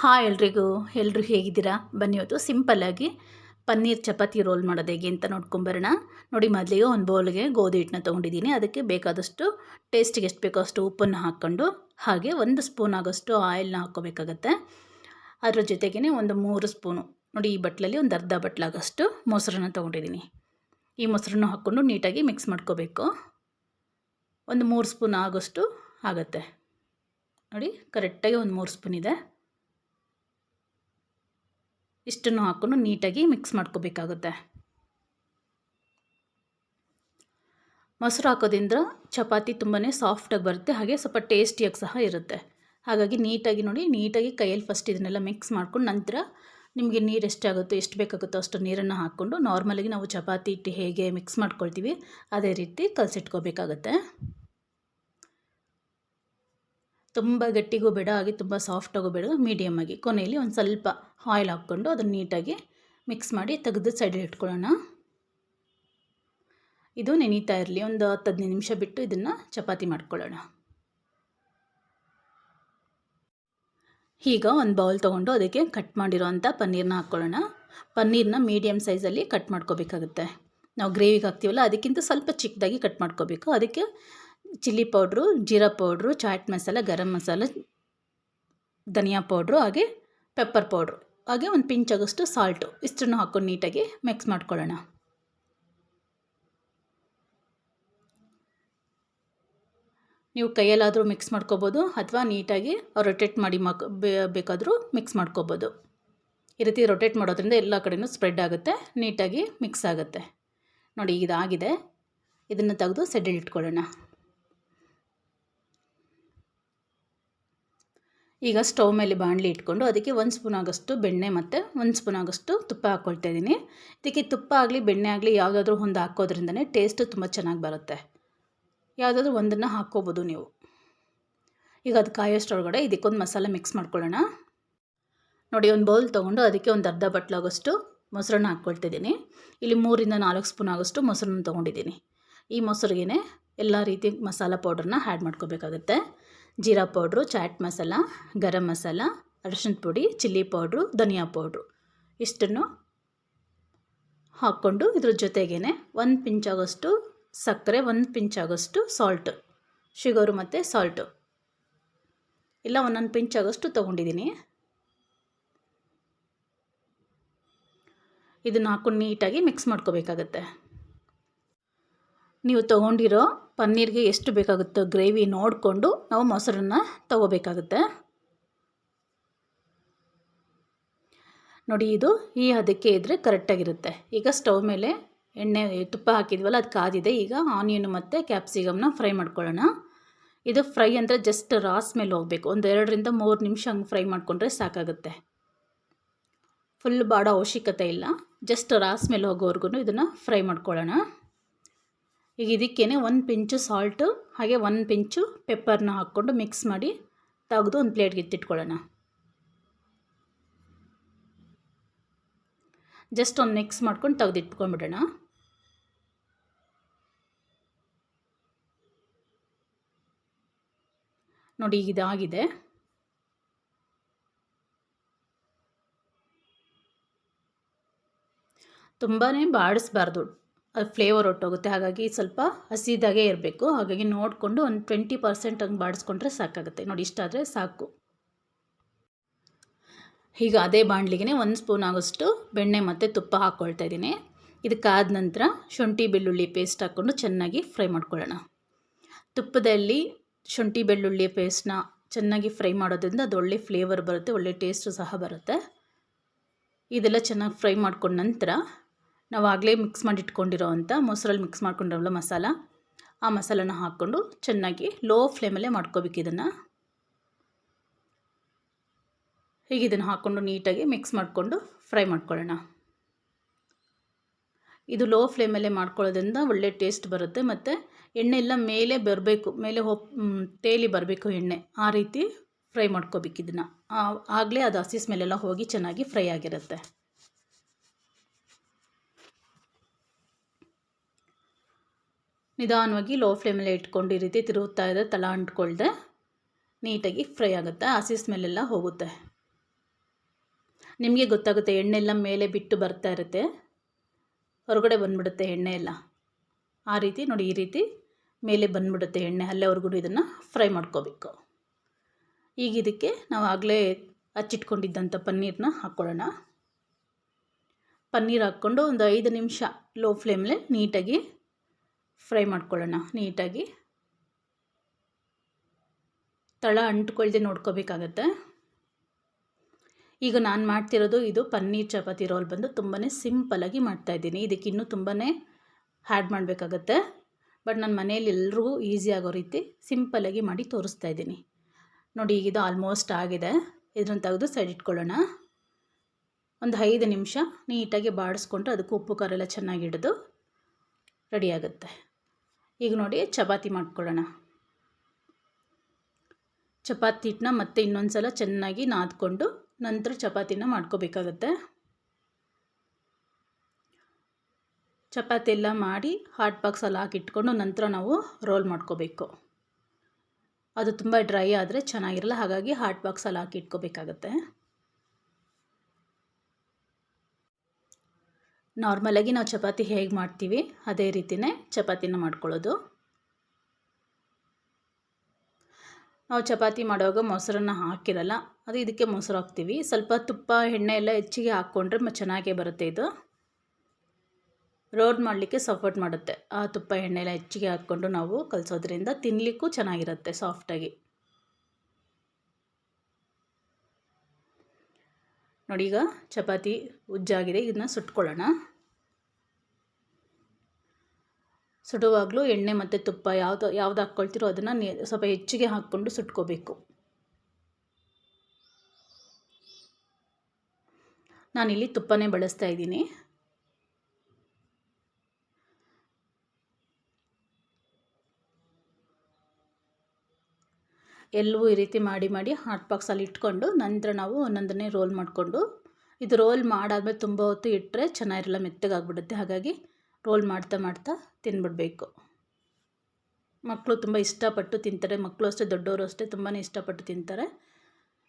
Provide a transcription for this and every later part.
Hi ಎಲ್ರಿಗೂ ಎಲ್ಲರೂ ಹೇಗಿದ್ದೀರಾ? ಬನ್ನಿ ಇವತ್ತು ಸಿಂಪಲ್ಲಾಗಿ ಪನ್ನೀರ್ ಚಪಾತಿ ರೋಲ್ ಮಾಡೋದು ಹೇಗೆ ಅಂತ ನೋಡ್ಕೊಂಬರೋಣ ನೋಡಿ ಮೊದಲಿಗೆ ಒಂದು ಬೌಲ್ಗೆ ಗೋಧಿ ಹಿಟ್ಟನ್ನ ತೊಗೊಂಡಿದ್ದೀನಿ. ಅದಕ್ಕೆ ಬೇಕಾದಷ್ಟು ಟೇಸ್ಟಿಗೆ ಎಷ್ಟು ಬೇಕೋ ಅಷ್ಟು ಉಪ್ಪನ್ನು ಹಾಕ್ಕೊಂಡು, ಹಾಗೆ ಒಂದು ಸ್ಪೂನ್ ಆಗೋಷ್ಟು ಆಯಿಲ್ನ ಹಾಕ್ಕೋಬೇಕಾಗತ್ತೆ. ಅದರ ಜೊತೆಗೇ ಒಂದು ಮೂರು ಸ್ಪೂನು, ನೋಡಿ, ಈ ಬಟ್ಲಲ್ಲಿ ಒಂದು ಅರ್ಧ ಬಟ್ಲಾಗಷ್ಟು ಮೊಸರನ್ನ ತೊಗೊಂಡಿದ್ದೀನಿ. ಈ ಮೊಸರನ್ನು ಹಾಕ್ಕೊಂಡು ನೀಟಾಗಿ ಮಿಕ್ಸ್ ಮಾಡ್ಕೋಬೇಕು. ಒಂದು ಮೂರು ಸ್ಪೂನ್ ಆಗೋಷ್ಟು ಆಗುತ್ತೆ. ನೋಡಿ, ಕರೆಕ್ಟಾಗಿ ಒಂದು ಮೂರು ಸ್ಪೂನ್ ಇದೆ. ಇಷ್ಟನ್ನು ಹಾಕೊಂಡು ನೀಟಾಗಿ ಮಿಕ್ಸ್ ಮಾಡ್ಕೋಬೇಕಾಗುತ್ತೆ. ಮೊಸರು ಹಾಕೋದ್ರಿಂದ ಚಪಾತಿ ತುಂಬಾ ಸಾಫ್ಟಾಗಿ ಬರುತ್ತೆ, ಹಾಗೆ ಸ್ವಲ್ಪ ಟೇಸ್ಟಿಯಾಗಿ ಸಹ ಇರುತ್ತೆ. ಹಾಗಾಗಿ ನೀಟಾಗಿ ನೋಡಿ, ನೀಟಾಗಿ ಕೈಯಲ್ಲಿ ಫಸ್ಟ್ ಇದನ್ನೆಲ್ಲ ಮಿಕ್ಸ್ ಮಾಡ್ಕೊಂಡು ನಂತರ ನಿಮಗೆ ನೀರು ಎಷ್ಟಾಗುತ್ತೋ ಎಷ್ಟು ಬೇಕಾಗುತ್ತೋ ಅಷ್ಟು ನೀರನ್ನು ಹಾಕ್ಕೊಂಡು ನಾರ್ಮಲಾಗಿ ನಾವು ಚಪಾತಿ ಹಿಟ್ಟು ಹೇಗೆ ಮಿಕ್ಸ್ ಮಾಡ್ಕೊಳ್ತೀವಿ, ಅದೇ ರೀತಿ ಕಲಸಿಟ್ಕೋಬೇಕಾಗತ್ತೆ. ತುಂಬ ಗಟ್ಟಿಗೂ ಬೇಡ, ಹಾಗೆ ತುಂಬ ಸಾಫ್ಟಾಗೂ ಬೇಡ ಮೀಡಿಯಮ್ಮಾಗಿ ಕೊನೆಯಲ್ಲಿ ಒಂದು ಸ್ವಲ್ಪ ಆಯಿಲ್ ಹಾಕ್ಕೊಂಡು ಅದನ್ನು ನೀಟಾಗಿ ಮಿಕ್ಸ್ ಮಾಡಿ ತೆಗೆದು ಸೈಡಲ್ಲಿ ಇಟ್ಕೊಳ್ಳೋಣ. ಇದು ನೆನೀತಾ ಇರಲಿ, ಒಂದು ಹತ್ತು ಹದಿನೈದು ನಿಮಿಷ ಬಿಟ್ಟು ಇದನ್ನು ಚಪಾತಿ ಮಾಡ್ಕೊಳ್ಳೋಣ. ಈಗ ಒಂದು ಬೌಲ್ ತೊಗೊಂಡು ಅದಕ್ಕೆ ಕಟ್ ಮಾಡಿರೋವಂಥ ಪನ್ನೀರನ್ನ ಹಾಕ್ಕೊಳ್ಳೋಣ. ಪನ್ನೀರನ್ನ ಮೀಡಿಯಮ್ ಸೈಜಲ್ಲಿ ಕಟ್ ಮಾಡ್ಕೋಬೇಕಾಗುತ್ತೆ. ನಾವು ಗ್ರೇವಿಗೆ ಹಾಕ್ತೀವಲ್ಲ, ಅದಕ್ಕಿಂತ ಸ್ವಲ್ಪ ಚಿಕ್ಕದಾಗಿ ಕಟ್ ಮಾಡ್ಕೋಬೇಕು. ಅದಕ್ಕೆ chilli powder, jeera powder, chaat masala, garam masala, dhania powder, ಹಾಗೆ ಪೆಪ್ಪರ್ ಪೌಡ್ರು. ಹಾಗೆ ಒಂದು ಪಿಂಚ್ ಆಗೋಷ್ಟು ಸಾಲ್ಟು. ಇಷ್ಟನ್ನು ಹಾಕ್ಕೊಂಡು ನೀಟಾಗಿ ಮಿಕ್ಸ್ ಮಾಡ್ಕೊಳ್ಳೋಣ. ನೀವು ಕೈಯಲ್ಲಾದರೂ ಮಿಕ್ಸ್ ಮಾಡ್ಕೋಬೋದು ಅಥವಾ ನೀಟಾಗಿ ರೊಟೇಟ್ ಮಾಡಿ ಮಾಕ್ ಬೇಕಾದರೂ ಮಿಕ್ಸ್ ಮಾಡ್ಕೋಬೋದು. ಈ ರೀತಿ ರೊಟೇಟ್ ಮಾಡೋದ್ರಿಂದ ಎಲ್ಲ ಕಡೆಯೂ ಸ್ಪ್ರೆಡ್ ಆಗುತ್ತೆ, ನೀಟಾಗಿ ಮಿಕ್ಸ್ ಆಗುತ್ತೆ. ನೋಡಿ, ಇದಾಗಿದೆ. ಇದನ್ನು ತೆಗೆದು ಸೆಡ್ಡಲ್ಲಿ ಇಟ್ಕೊಳ್ಳೋಣ. ಈಗ ಸ್ಟವ್ ಮೇಲೆ ಬಾಣಲಿ ಇಟ್ಕೊಂಡು ಅದಕ್ಕೆ ಒಂದು ಸ್ಪೂನ್ ಆಗೋಷ್ಟು ಬೆಣ್ಣೆ ಮತ್ತು ಒಂದು ಸ್ಪೂನ್ ಆಗೋಷ್ಟು ತುಪ್ಪ ಹಾಕ್ಕೊಳ್ತಾ ಇದ್ದೀನಿ. ಇದಕ್ಕೆ ತುಪ್ಪ ಆಗಲಿ, ಬೆಣ್ಣೆ ಆಗಲಿ ಯಾವುದಾದ್ರೂ ಒಂದು ಹಾಕೋದ್ರಿಂದನೇ ಟೇಸ್ಟು ತುಂಬ ಚೆನ್ನಾಗಿ ಬರುತ್ತೆ. ಯಾವುದಾದ್ರೂ ಒಂದನ್ನು ಹಾಕ್ಕೋಬೋದು ನೀವು. ಈಗ ಅದು ಕಾಯೋಷ್ಟೊಳಗಡೆ ಇದಕ್ಕೊಂದು ಮಸಾಲೆ ಮಿಕ್ಸ್ ಮಾಡ್ಕೊಳ್ಳೋಣ. ನೋಡಿ, ಒಂದು ಬೌಲ್ ತೊಗೊಂಡು ಅದಕ್ಕೆ ಒಂದು ಅರ್ಧ ಬಟ್ಲಾಗೋಷ್ಟು ಮೊಸರನ್ನ ಹಾಕ್ಕೊಳ್ತಿದ್ದೀನಿ ಇಲ್ಲಿ ಮೂರಿಂದ ನಾಲ್ಕು ಸ್ಪೂನ್ ಆಗೋಷ್ಟು ಮೊಸರನ್ನ ತೊಗೊಂಡಿದ್ದೀನಿ. ಈ ಮೊಸರಿಗೆ ಎಲ್ಲ ರೀತಿ ಮಸಾಲೆ ಪೌಡ್ರನ್ನ ಆ್ಯಡ್ ಮಾಡ್ಕೋಬೇಕಾಗತ್ತೆ. ಜೀರಾ ಪೌಡ್ರು, ಚಾಟ್ ಮಸಾಲ, ಗರಂ ಮಸಾಲ ಅರಿಶಿನ ಪುಡಿ, ಚಿಲ್ಲಿ ಪೌಡ್ರು, ಧನಿಯಾ ಪೌಡ್ರು. ಇಷ್ಟನ್ನು ಹಾಕ್ಕೊಂಡು ಇದ್ರ ಜೊತೆಗೇ ಒಂದು ಪಿಂಚಾಗೋಷ್ಟು ಸಕ್ಕರೆ, ಒಂದು ಪಿಂಚಾಗೋಷ್ಟು ಸಾಲ್ಟು ಶುಗರು ಮತ್ತು ಸಾಲ್ಟು ಇಲ್ಲ, ಒಂದೊಂದು ಪಿಂಚಾಗೋಷ್ಟು ತೊಗೊಂಡಿದ್ದೀನಿ ಇದನ್ನು ಹಾಕೊಂಡು ನೀಟಾಗಿ ಮಿಕ್ಸ್ ಮಾಡ್ಕೋಬೇಕಾಗತ್ತೆ. ನೀವು ತೊಗೊಂಡಿರೋ ಪನ್ನೀರ್ಗೆ ಎಷ್ಟು ಬೇಕಾಗುತ್ತೋ ಗ್ರೇವಿ ನೋಡಿಕೊಂಡು ನಾವು ಮೊಸರನ್ನ ತಗೋಬೇಕಾಗುತ್ತೆ. ನೋಡಿ, ಇದು ಈ ಹದಕ್ಕೆ ಇದ್ದರೆ ಕರೆಕ್ಟಾಗಿರುತ್ತೆ. ಈಗ ಸ್ಟವ್ ಮೇಲೆ ಎಣ್ಣೆ, ತುಪ್ಪ ಹಾಕಿದ್ವಲ್ಲ, ಅದು ಕಾದಿದೆ. ಈಗ ಆನಿಯನ್ ಮತ್ತು ಕ್ಯಾಪ್ಸಿಕಮ್ನ ಫ್ರೈ ಮಾಡ್ಕೊಳ್ಳೋಣ. ಇದು ಫ್ರೈ ಅಂದರೆ ಜಸ್ಟ್ ರಾಸ್ ಮೇಲೆ ಹೋಗಬೇಕು. ಒಂದು ಎರಡರಿಂದ ಮೂರು ನಿಮಿಷ ಹಂಗೆ ಫ್ರೈ ಮಾಡಿಕೊಂಡ್ರೆ ಸಾಕಾಗುತ್ತೆ. ಫುಲ್ ಬಾಡೋ ಅವಶ್ಯಕತೆ ಇಲ್ಲ. ಜಸ್ಟ್ ರಾಸ್ ಮೇಲೆ ಹೋಗೋವರೆಗೂ ಇದನ್ನು ಫ್ರೈ ಮಾಡ್ಕೊಳ್ಳೋಣ. ಈಗ ಇದಕ್ಕೇ ಒಂದು ಪಿಂಚು ಸಾಲ್ಟು ಹಾಗೆ ಒಂದು ಪಿಂಚು ಪೆಪ್ಪರ್ನ ಹಾಕ್ಕೊಂಡು ಮಿಕ್ಸ್ ಮಾಡಿ ತೆಗೆದು ಒಂದು ಪ್ಲೇಟ್ಗೆ ಎತ್ತಿಟ್ಕೊಳ್ಳೋಣ ಜಸ್ಟ್ ಒಂದು ಮಿಕ್ಸ್ ಮಾಡ್ಕೊಂಡು ತೆಗೆದಿಟ್ಕೊಂಡ್ಬಿಡೋಣ ನೋಡಿ ಈಗ ಇದಾಗಿದೆ. ತುಂಬಾ ಬಾಡಿಸ್ಬಾರ್ದು. ಫ್ಲೇವರ್ ಹೊಟ್ಟೋಗುತ್ತೆ ಹಾಗಾಗಿ ಸ್ವಲ್ಪ ಹಸಿದಾಗೆ ಇರಬೇಕು. ಹಾಗಾಗಿ ನೋಡಿಕೊಂಡು ಒಂದು ಟ್ವೆಂಟಿ ಪರ್ಸೆಂಟ್ ಹಂಗೆ ಬಾಡಿಸ್ಕೊಂಡ್ರೆ ಸಾಕಾಗುತ್ತೆ. ನೋಡಿ ಇಷ್ಟಾದರೆ ಸಾಕು. ಈಗ ಅದೇ ಬಾಣಲಿಗೆ ಒಂದು ಸ್ಪೂನ್ ಆಗೋಷ್ಟು ಬೆಣ್ಣೆ ಮತ್ತು ತುಪ್ಪ ಹಾಕ್ಕೊಳ್ತಾ ಇದ್ದೀನಿ. ಇದಕ್ಕಾದ ನಂತರ ಶುಂಠಿ ಬೆಳ್ಳುಳ್ಳಿ ಪೇಸ್ಟ್ ಹಾಕ್ಕೊಂಡು ಚೆನ್ನಾಗಿ ಫ್ರೈ ಮಾಡ್ಕೊಳ್ಳೋಣ. ತುಪ್ಪದಲ್ಲಿ ಶುಂಠಿ ಬೆಳ್ಳುಳ್ಳಿ ಪೇಸ್ಟ್ನ ಚೆನ್ನಾಗಿ ಫ್ರೈ ಮಾಡೋದ್ರಿಂದ ಅದು ಒಳ್ಳೆ ಫ್ಲೇವರ್ ಬರುತ್ತೆ, ಒಳ್ಳೆ ಟೇಸ್ಟು ಸಹ ಬರುತ್ತೆ. ಇದೆಲ್ಲ ಚೆನ್ನಾಗಿ ಫ್ರೈ ಮಾಡ್ಕೊಂಡ ನಂತರ ನಾವು ಆಗಲೇ ಮಿಕ್ಸ್ ಮಾಡಿ ಅಂಥ ಮೊಸರಲ್ಲಿ ಮಿಕ್ಸ್ ಮಾಡ್ಕೊಂಡಿರೋಲ್ಲ ಮಸಾಲ, ಆ ಮಸಾಲನ ಹಾಕ್ಕೊಂಡು ಚೆನ್ನಾಗಿ ಲೋ ಫ್ಲೇಮಲ್ಲೇ ಮಾಡ್ಕೋಬೇಕು ಇದನ್ನು. ಹೀಗೆ ಇದನ್ನು ಹಾಕ್ಕೊಂಡು ನೀಟಾಗಿ ಮಿಕ್ಸ್ ಮಾಡಿಕೊಂಡು ಫ್ರೈ ಮಾಡ್ಕೊಳ್ಳೋಣ. ಇದು ಲೋ ಫ್ಲೇಮಲ್ಲೇ ಮಾಡ್ಕೊಳ್ಳೋದ್ರಿಂದ ಒಳ್ಳೆ ಟೇಸ್ಟ್ ಬರುತ್ತೆ ಮತ್ತು ಎಣ್ಣೆ ಎಲ್ಲ ಮೇಲೆ ಬರಬೇಕು, ಮೇಲೆ ಹೋಗಿ ತೇಲಿ ಬರಬೇಕು ಎಣ್ಣೆ, ಆ ರೀತಿ ಫ್ರೈ ಮಾಡ್ಕೋಬೇಕು ಇದನ್ನು. ಆಗಲೇ ಅದು ಹಸಿ ಸ್ಮೆಲ್ಲೆಲ್ಲ ಹೋಗಿ ಚೆನ್ನಾಗಿ ಫ್ರೈ ಆಗಿರುತ್ತೆ. ನಿಧಾನವಾಗಿ ಲೋ ಫ್ಲೇಮಲ್ಲೇ ಇಟ್ಕೊಂಡು ಈ ರೀತಿ ತಿರುಗುತ್ತಾ ಇದೆ ತಲ ಅಂಟ್ಕೊಳ್ದೆ ನೀಟಾಗಿ ಫ್ರೈ ಆಗುತ್ತೆ ಹಸಿ ಸ್ಮೆಲ್ಲೆಲ್ಲ ಹೋಗುತ್ತೆ. ನಿಮಗೆ ಗೊತ್ತಾಗುತ್ತೆ ಎಣ್ಣೆಲ್ಲ ಮೇಲೆ ಬಿಟ್ಟು ಬರ್ತಾ ಇರುತ್ತೆ, ಹೊರಗಡೆ ಬಂದ್ಬಿಡುತ್ತೆ ಎಣ್ಣೆ ಎಲ್ಲ. ಆ ರೀತಿ ನೋಡಿ, ಈ ರೀತಿ ಮೇಲೆ ಬಂದ್ಬಿಡುತ್ತೆ ಎಣ್ಣೆ ಅಲ್ಲೇವರೆಗೂ ಇದನ್ನು ಫ್ರೈ ಮಾಡ್ಕೋಬೇಕು. ಈಗ ಇದಕ್ಕೆ ನಾವು ಆಗಲೇ ಹಚ್ಚಿಟ್ಕೊಂಡಿದ್ದಂಥ ಪನ್ನೀರನ್ನ ಹಾಕ್ಕೊಳ್ಳೋಣ. ಪನ್ನೀರ್ ಹಾಕ್ಕೊಂಡು ಒಂದು ಐದು ನಿಮಿಷ ಲೋ ಫ್ಲೇಮಲ್ಲೇ ನೀಟಾಗಿ ಫ್ರೈ ಮಾಡ್ಕೊಳ್ಳೋಣ ನೀಟಾಗಿ. ತಳ ಅಂಟ್ಕೊಳ್ದೆ ನೋಡ್ಕೋಬೇಕಾಗತ್ತೆ. ಈಗ ನಾನು ಮಾಡ್ತಿರೋದು ಇದು ಪನ್ನೀರ್ ಚಪಾತಿ ರೋಲ್ ಬಂದು ತುಂಬಾ ಸಿಂಪಲಾಗಿ ಇದಕ್ಕೆ ಇನ್ನೂ ತುಂಬಾ ಹ್ಯಾಡ್ ಮಾಡಬೇಕಾಗತ್ತೆ. ಬಟ್ ನನ್ನ ಮನೆಯಲ್ಲಿ ಎಲ್ರಿಗೂ ಈಸಿ ಆಗೋ ರೀತಿ ಸಿಂಪಲಾಗಿ ಮಾಡಿ ತೋರಿಸ್ತಾ ಇದ್ದೀನಿ. ನೋಡಿ, ಈಗ ಇದು ಆಲ್ಮೋಸ್ಟ್ ಆಗಿದೆ. ಇದನ್ನು ತೆಗೆದು ಸೈಡ್ ಇಟ್ಕೊಳ್ಳೋಣ. ಒಂದು ಐದು ನಿಮಿಷ ನೀಟಾಗಿ ಬಾಡಿಸ್ಕೊಂಡು ಅದಕ್ಕೆ ಉಪ್ಪು ಖಾರ ಎಲ್ಲ ಚೆನ್ನಾಗಿ ಹಿಡಿದು ರೆಡಿಯಾಗುತ್ತೆ ಈಗ ನೋಡಿ, ಚಪಾತಿ ಮಾಡ್ಕೊಳ್ಳೋಣ. ಚಪಾತಿ ಹಿಟ್ಟನ್ನ ಮತ್ತೆ ಇನ್ನೊಂದು ಸಲ ಚೆನ್ನಾಗಿ ನಾದ್ಕೊಂಡು ನಂತರ ಚಪಾತಿನ ಮಾಡ್ಕೋಬೇಕಾಗತ್ತೆ. ಚಪಾತಿ ಎಲ್ಲ ಮಾಡಿ ಹಾಟ್ ಬಾಕ್ಸಲ್ಲಿ ಹಾಕಿಟ್ಕೊಂಡು ನಂತರ ನಾವು ರೋಲ್ ಮಾಡ್ಕೋಬೇಕು. ಅದು ತುಂಬ ಡ್ರೈ ಆದರೆ ಚೆನ್ನಾಗಿರಲ್ಲ, ಹಾಗಾಗಿ ಹಾಟ್ ಬಾಕ್ಸಲ್ಲಿ ಹಾಕಿ ಇಟ್ಕೋಬೇಕಾಗತ್ತೆ ನಾರ್ಮಲಾಗಿ ನಾವು ಚಪಾತಿ ಹೇಗೆ ಮಾಡ್ತೀವಿ, ಅದೇ ರೀತಿಯೇ ಚಪಾತಿನ ಮಾಡ್ಕೊಳ್ಳೋದು. ನಾವು ಚಪಾತಿ ಮಾಡುವಾಗ ಮೊಸರನ್ನು ಹಾಕಿರಲ್ಲ, ಅದು ಇದಕ್ಕೆ ಮೊಸರು ಹಾಕ್ತೀವಿ. ಸ್ವಲ್ಪ ತುಪ್ಪ, ಎಣ್ಣೆ ಎಲ್ಲ ಹೆಚ್ಚಿಗೆ ಹಾಕ್ಕೊಂಡ್ರೆ ಚೆನ್ನಾಗೇ ಬರುತ್ತೆ ಇದು. ರೋಡ್ ಮಾಡಲಿಕ್ಕೆ ಸಪೋರ್ಟ್ ಮಾಡುತ್ತೆ. ಆ ತುಪ್ಪ, ಎಣ್ಣೆ ಎಲ್ಲ ಹೆಚ್ಚಿಗೆ ಹಾಕ್ಕೊಂಡು ನಾವು ಕಲಿಸೋದ್ರಿಂದ ತಿನ್ನಲಿಕ್ಕೂ ಚೆನ್ನಾಗಿರುತ್ತೆ ಸಾಫ್ಟಾಗಿ. ನೋಡಿ ಈಗ ಚಪಾತಿ ಉಜ್ಜಾಗಿದೆ, ಇದನ್ನ ಸುಟ್ಕೊಳ್ಳೋಣ. ಸುಡುವಾಗಲೂ ಎಣ್ಣೆ ಮತ್ತು ತುಪ್ಪ ಯಾವುದು, ಯಾವ್ದು ಹಾಕ್ಕೊಳ್ತಿರೋ ಅದನ್ನು ಸ್ವಲ್ಪ ಹೆಚ್ಚಿಗೆ ಹಾಕ್ಕೊಂಡು ಸುಟ್ಕೋಬೇಕು. ನಾನಿಲ್ಲಿ ತುಪ್ಪನೇ ಬಳಸ್ತಾ ಇದ್ದೀನಿ. ಎಲ್ಲವೂ ಈ ರೀತಿ ಮಾಡಿ ಮಾಡಿ ಹಾಟ್ ಬಾಕ್ಸಲ್ಲಿ ಇಟ್ಕೊಂಡು ನಂತರ ನಾವು ಒಂದೊಂದನ್ನೇ ರೋಲ್ ಮಾಡಿಕೊಂಡು, ಇದು ರೋಲ್ ಮಾಡಾದ್ಮೇಲೆ ತುಂಬ ಹೊತ್ತು ಇಟ್ಟರೆ ಚೆನ್ನಾಗಿರಲ್ಲ, ಮೆತ್ತಗಾಗ್ಬಿಡುತ್ತೆ. ಹಾಗಾಗಿ ರೋಲ್ ಮಾಡ್ತಾ ಮಾಡ್ತಾ ತಿನ್ಬಿಡಬೇಕು. ಮಕ್ಕಳು ತುಂಬ ಇಷ್ಟಪಟ್ಟು ತಿಂತಾರೆ. ಮಕ್ಕಳು ಅಷ್ಟೇ, ದೊಡ್ಡವರು ಅಷ್ಟೇ ತುಂಬಾ ಇಷ್ಟಪಟ್ಟು ತಿಂತಾರೆ.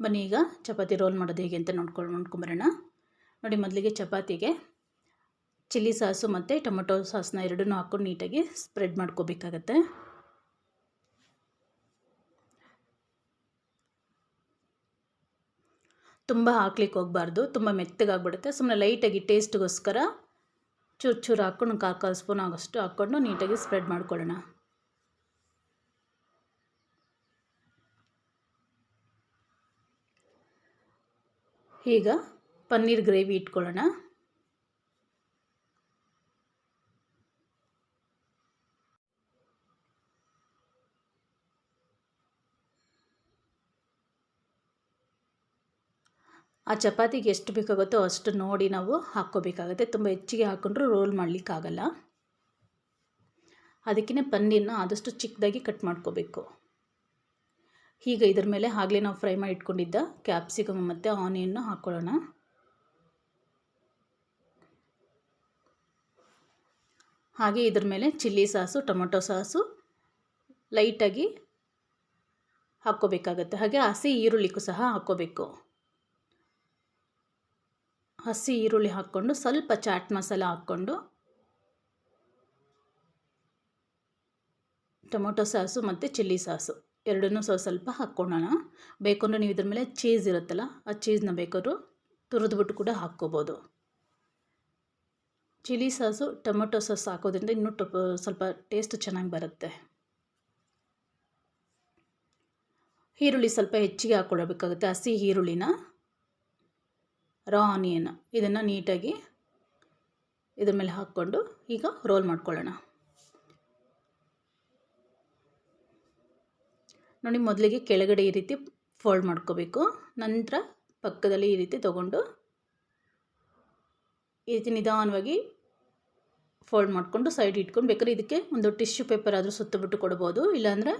ಬನ್ನಿ ಈಗ ಚಪಾತಿ ರೋಲ್ ಮಾಡೋದು ಹೇಗೆ ಅಂತ ನೋಡ್ಕೊಂಡು ನೋಡ್ಕೊಂಬರೋಣ. ನೋಡಿ ಮೊದಲಿಗೆ ಚಪಾತಿಗೆ ಚಿಲ್ಲಿ ಸಾಸು ಮತ್ತು ಟೊಮೊಟೊ ಸಾಸನ್ನ ಎರಡನ್ನೂ ಹಾಕ್ಕೊಂಡು ನೀಟಾಗಿ ಸ್ಪ್ರೆಡ್ ಮಾಡ್ಕೋಬೇಕಾಗತ್ತೆ. ತುಂಬ ಹಾಕ್ಲಿಕ್ಕೆ ಹೋಗ್ಬಾರ್ದು. ತುಂಬ ಮೆತ್ತಗಾಗ್ಬಿಡುತ್ತೆ. ಸುಮ್ಮನೆ ಲೈಟಾಗಿ ಟೇಸ್ಟ್ಗೋಸ್ಕರ ಚೂರು ಚೂರು ಹಾಕ್ಕೊಂಡು ಕಾಲು ಕಾಲು ಸ್ಪೂನ್ ಆಗೋಷ್ಟು ಹಾಕ್ಕೊಂಡು ನೀಟಾಗಿ ಸ್ಪ್ರೆಡ್ ಮಾಡ್ಕೊಳ್ಳೋಣ. ಈಗ ಪನ್ನೀರ್ ಗ್ರೇವಿ ಇಟ್ಕೊಳ್ಳೋಣ. ಆ ಚಪಾತಿಗೆ ಎಷ್ಟು ಬೇಕಾಗುತ್ತೋ ಅಷ್ಟು ನೋಡಿ ನಾವು ಹಾಕ್ಕೋಬೇಕಾಗುತ್ತೆ. ತುಂಬ ಹೆಚ್ಚಿಗೆ ಹಾಕ್ಕೊಂಡ್ರೂ ರೋಲ್ ಮಾಡಲಿಕ್ಕಾಗಲ್ಲ. ಅದಕ್ಕಿಂತ ಪನ್ನೀರನ್ನ ಆದಷ್ಟು ಚಿಕ್ಕದಾಗಿ ಕಟ್ ಮಾಡ್ಕೋಬೇಕು. ಈಗ ಇದ್ರ ಮೇಲೆ ಆಗಲೇ ನಾವು ಫ್ರೈ ಮಾಡಿ ಇಟ್ಕೊಂಡಿದ್ದ ಕ್ಯಾಪ್ಸಿಕಮ್ ಮತ್ತು ಆನಿಯನ್ನು ಹಾಕ್ಕೊಳ್ಳೋಣ ಹಾಗೆ ಇದ್ರ ಮೇಲೆ ಚಿಲ್ಲಿ ಸಾಸು, ಟೊಮೊಟೊ ಸಾಸು ಲೈಟಾಗಿ ಹಾಕ್ಕೋಬೇಕಾಗತ್ತೆ. ಹಾಗೆ ಹಸಿ ಈರುಳ್ಳಿಗೂ ಸಹ ಹಾಕ್ಕೋಬೇಕು. ಹಸಿ ಈರುಳ್ಳಿ ಹಾಕ್ಕೊಂಡು ಸ್ವಲ್ಪ ಚಾಟ್ ಮಸಾಲ ಹಾಕ್ಕೊಂಡು ಟೊಮೊಟೊ ಸಾಸು ಮತ್ತು ಚಿಲ್ಲಿ ಸಾಸು ಎರಡನ್ನೂ ಸ್ವಲ್ಪ ಸ್ವಲ್ಪ ಹಾಕ್ಕೊಳ್ಳೋಣ. ಬೇಕಂದ್ರೆ ನೀವು ಇದ್ರ ಮೇಲೆ ಚೀಸ್ ಇರುತ್ತಲ್ಲ, ಆ ಚೀಸ್ನ ಬೇಕಾದ್ರೂ ತುರಿದ್ಬಿಟ್ಟು ಕೂಡ ಹಾಕ್ಕೋಬೋದು. ಚಿಲ್ಲಿ ಸಾಸು, ಟೊಮೊಟೊ ಸಾಸ್ ಹಾಕೋದ್ರಿಂದ ಇನ್ನೂ ಟೊ, ಸ್ವಲ್ಪ ಟೇಸ್ಟ್ ಚೆನ್ನಾಗಿ ಬರುತ್ತೆ. ಈರುಳ್ಳಿ ಸ್ವಲ್ಪ ಹೆಚ್ಚಿಗೆ ಹಾಕ್ಕೊಳ್ಳಬೇಕಾಗುತ್ತೆ, ಹಸಿ ಈರುಳ್ಳಿನ. ರಾ ಆನಿಯನ್ ಇದನ್ನು ನೀಟಾಗಿ ಇದ್ರ ಮೇಲೆ ಹಾಕ್ಕೊಂಡು ಈಗ ರೋಲ್ ಮಾಡ್ಕೊಳ್ಳೋಣ. ನೋಡಿ ಮೊದಲಿಗೆ ಕೆಳಗಡೆ ಈ ರೀತಿ ಫೋಲ್ಡ್ ಮಾಡ್ಕೋಬೇಕು. ನಂತರ ಪಕ್ಕದಲ್ಲಿ ಈ ರೀತಿ ತೊಗೊಂಡು ಈ ರೀತಿ ನಿಧಾನವಾಗಿ ಫೋಲ್ಡ್ ಮಾಡಿಕೊಂಡು ಸೈಡ್ ಇಟ್ಕೊಂಡು ಬೇಕಾದ್ರೆ ಇದಕ್ಕೆ ಒಂದು ಟಿಶ್ಯೂ ಪೇಪರ್ ಆದರೂ ಸುತ್ತಬಿಟ್ಟು ಕೊಡ್ಬೋದು. ಇಲ್ಲಾಂದರೆ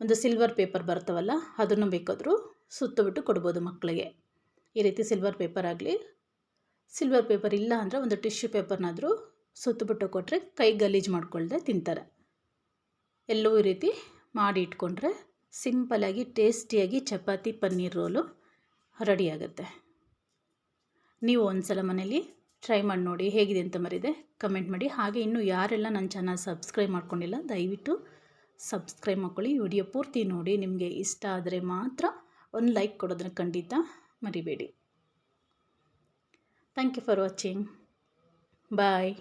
ಒಂದು ಸಿಲ್ವರ್ ಪೇಪರ್ ಬರ್ತವಲ್ಲ, ಅದನ್ನು ಬೇಕಾದರೂ ಸುತ್ತಬಿಟ್ಟು ಕೊಡ್ಬೋದು ಮಕ್ಕಳಿಗೆ. ಈ ರೀತಿ ಸಿಲ್ವರ್ ಪೇಪರ್ ಆಗಲಿ ಸಿಲ್ವರ್ ಪೇಪರ್ ಇಲ್ಲ ಅಂದರೆ ಒಂದು ಟಿಶ್ಯೂ ಪೇಪರ್ನಾದರೂ ಸುತ್ತಬಿಟ್ಟು ಕೊಟ್ಟರೆ ಕೈ ಗಲೀಜು ಮಾಡ್ಕೊಳ್ದೆ ತಿಂತಾರೆ. ಎಲ್ಲವೂ ಈ ರೀತಿ ಮಾಡಿ ಇಟ್ಕೊಂಡ್ರೆ ಸಿಂಪಲಾಗಿ ಟೇಸ್ಟಿಯಾಗಿ ಚಪಾತಿ, ಪನ್ನೀರ್ ರೋಲು ರೆಡಿಯಾಗುತ್ತೆ ನೀವು ಒಂದು ಸಲ ಮನೇಲಿ ಟ್ರೈ ಮಾಡಿ ನೋಡಿ ಹೇಗಿದೆ ಅಂತ ಮರಿದೆ ಕಮೆಂಟ್ ಮಾಡಿ. ಹಾಗೆ ಇನ್ನೂ ಯಾರೆಲ್ಲ ನನ್ನ ಚಾನಲ್ ಸಬ್ಸ್ಕ್ರೈಬ್ ಮಾಡ್ಕೊಂಡಿಲ್ಲ, ದಯವಿಟ್ಟು ಸಬ್ಸ್ಕ್ರೈಬ್ ಮಾಡ್ಕೊಳ್ಳಿ. ವಿಡಿಯೋ ಪೂರ್ತಿ ನೋಡಿ. ನಿಮಗೆ ಇಷ್ಟ ಆದರೆ ಮಾತ್ರ ಒಂದು ಲೈಕ್ ಕೊಡೋದನ್ನ ಖಂಡಿತ ಮರಿಬೇಡಿ. Thank you for watching bye